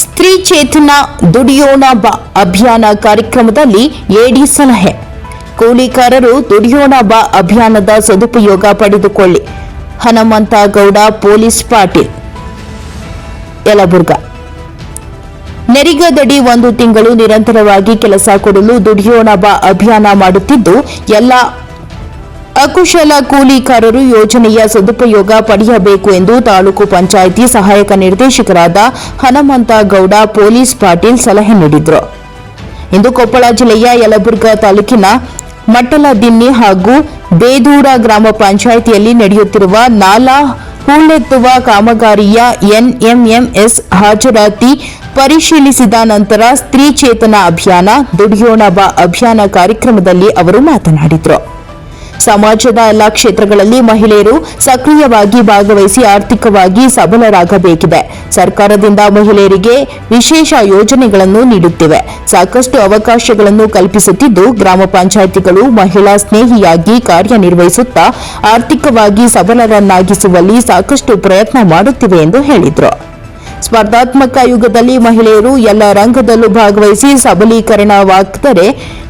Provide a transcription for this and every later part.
ಸ್ತ್ರೀ ಚೇತನ ದುಡಿಯೋಣ ಬಾ ಅಭಿಯಾನ ಕಾರ್ಯಕ್ರಮದಲ್ಲಿ ಎಡಿ ಸಲಹೆ. ಕೂಲಿಕಾರರು ದುಡಿಯೋಣ ಬಾ ಅಭಿಯಾನದ ಸದುಪಯೋಗ ಪಡೆದುಕೊಳ್ಳಿ. ಹನುಮಂತ ಗೌಡ, ಪೊಲೀಸ್ ಪಾಟೀಲ್. ಯಲಬುರ್ಗ. ನೆರಿಗದಡಿ ಒಂದು ತಿಂಗಳು ನಿರಂತರವಾಗಿ ಕೆಲಸ ಕೊಡಲು ದುಡಿಯೋಣ ಬಾ ಅಭಿಯಾನ ಮಾಡುತ್ತಿದ್ದು, ಎಲ್ಲ ಅಕುಶಲ ಕೂಲಿಕಾರರು ಯೋಜನೆಯ ಸದುಪಯೋಗ ಪಡೆಯಬೇಕು ಎಂದು ತಾಲೂಕು ಪಂಚಾಯಿತಿ ಸಹಾಯಕ ನಿರ್ದೇಶಕರಾದ ಹನುಮಂತ ಗೌಡ ಪೊಲೀಸ್ ಪಾಟೀಲ್ ಸಲಹೆ ನೀಡಿದರು. ಇಂದು ಕೊಪ್ಪಳ ಜಿಲ್ಲೆಯ ಯಲಬುರ್ಗಾ ತಾಲೂಕಿನ ಮಟ್ಟಲದಿನ್ನಿ ಹಾಗೂ ಬೇದೂರ ಗ್ರಾಮ ಪಂಚಾಯಿತಿಯಲ್ಲಿ ನಡೆಯುತ್ತಿರುವ ನಾಲಾ ಹೂಳೆತ್ತುವ ಕಾಮಗಾರಿಯ ಎನ್ಎಂಎಂಎಸ್ ಹಾಜರಾತಿ ಪರಿಶೀಲಿಸಿದ ನಂತರ ಸ್ತ್ರೀ ಚೇತನ ಅಭಿಯಾನ, ದುಡಿಯೋಣ ಬಾ ಅಭಿಯಾನ ಕಾರ್ಯಕ್ರಮದಲ್ಲಿ ಅವರು ಮಾತನಾಡಿದರು. ಸಮಾಜದ ಎಲ್ಲ ಕ್ಷೇತ್ರಗಳಲ್ಲಿ ಮಹಿಳೆಯರು ಸಕ್ರಿಯವಾಗಿ ಭಾಗವಹಿಸಿ ಆರ್ಥಿಕವಾಗಿ ಸಬಲರಾಗಬೇಕಿದೆ. ಸರ್ಕಾರದಿಂದ ಮಹಿಳೆಯರಿಗೆ ವಿಶೇಷ ಯೋಜನೆಗಳನ್ನು ನೀಡುತ್ತಿವೆ. ಸಾಕಷ್ಟು ಅವಕಾಶಗಳನ್ನು ಕಲ್ಪಿಸುತ್ತಿದ್ದು, ಗ್ರಾಮ ಪಂಚಾಯಿತಿಗಳು ಮಹಿಳಾ ಸ್ನೇಹಿಯಾಗಿ ಕಾರ್ಯನಿರ್ವಹಿಸುತ್ತಾ ಆರ್ಥಿಕವಾಗಿ ಸಬಲರನ್ನಾಗಿಸುವಲ್ಲಿ ಸಾಕಷ್ಟು ಪ್ರಯತ್ನ ಮಾಡುತ್ತಿವೆ ಎಂದು ಹೇಳಿದರು. ಸ್ಪರ್ಧಾತ್ಮಕ ಯುಗದಲ್ಲಿ ಮಹಿಳೆಯರು ಎಲ್ಲ ರಂಗದಲ್ಲೂ ಭಾಗವಹಿಸಿ ಸಬಲೀಕರಣವಾಗದರೆ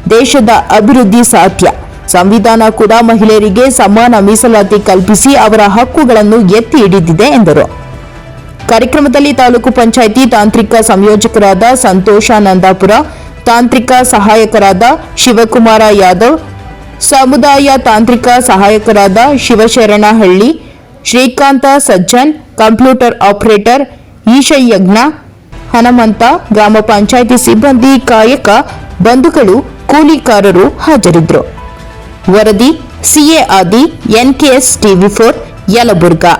ದೇಶದ ಅಭಿವೃದ್ಧಿ ಸಾಧ್ಯ. ಸಂವಿಧಾನ ಕೂಡ ಮಹಿಳೆಯರಿಗೆ ಸಮಾನ ಮೀಸಲಾತಿ ಕಲ್ಪಿಸಿ ಅವರ ಹಕ್ಕುಗಳನ್ನು ಎತ್ತಿ ಹಿಡಿದಿದೆ ಎಂದರು. ಕಾರ್ಯಕ್ರಮದಲ್ಲಿ ತಾಲೂಕು ಪಂಚಾಯಿತಿ ತಾಂತ್ರಿಕ ಸಂಯೋಜಕರಾದ ಸಂತೋಷ ನಂದಾಪುರ, ತಾಂತ್ರಿಕ ಸಹಾಯಕರಾದ ಶಿವಕುಮಾರ ಯಾದವ್, ಸಮುದಾಯ ತಾಂತ್ರಿಕ ಸಹಾಯಕರಾದ ಶಿವಶರಣಹಳ್ಳಿ, ಶ್ರೀಕಾಂತ ಸಜ್ಜನ್, ಕಂಪ್ಯೂಟರ್ ಆಪರೇಟರ್ ಈಶಯಜ್ಞ ಹನುಮಂತ, ಗ್ರಾಮ ಪಂಚಾಯಿತಿ ಸಿಬ್ಬಂದಿ ಕಾಯಕ ಬಂಧುಗಳು, ಕೂಲಿಕಾರರು ಹಾಜರಿದ್ದರು. ವರದಿ ಸಿಎ ಆದಿ ಎನ್ಕೆಎಸ್ ಟಿವಿ ಫೋರ್ ಯಲಬುರ್ಗಾ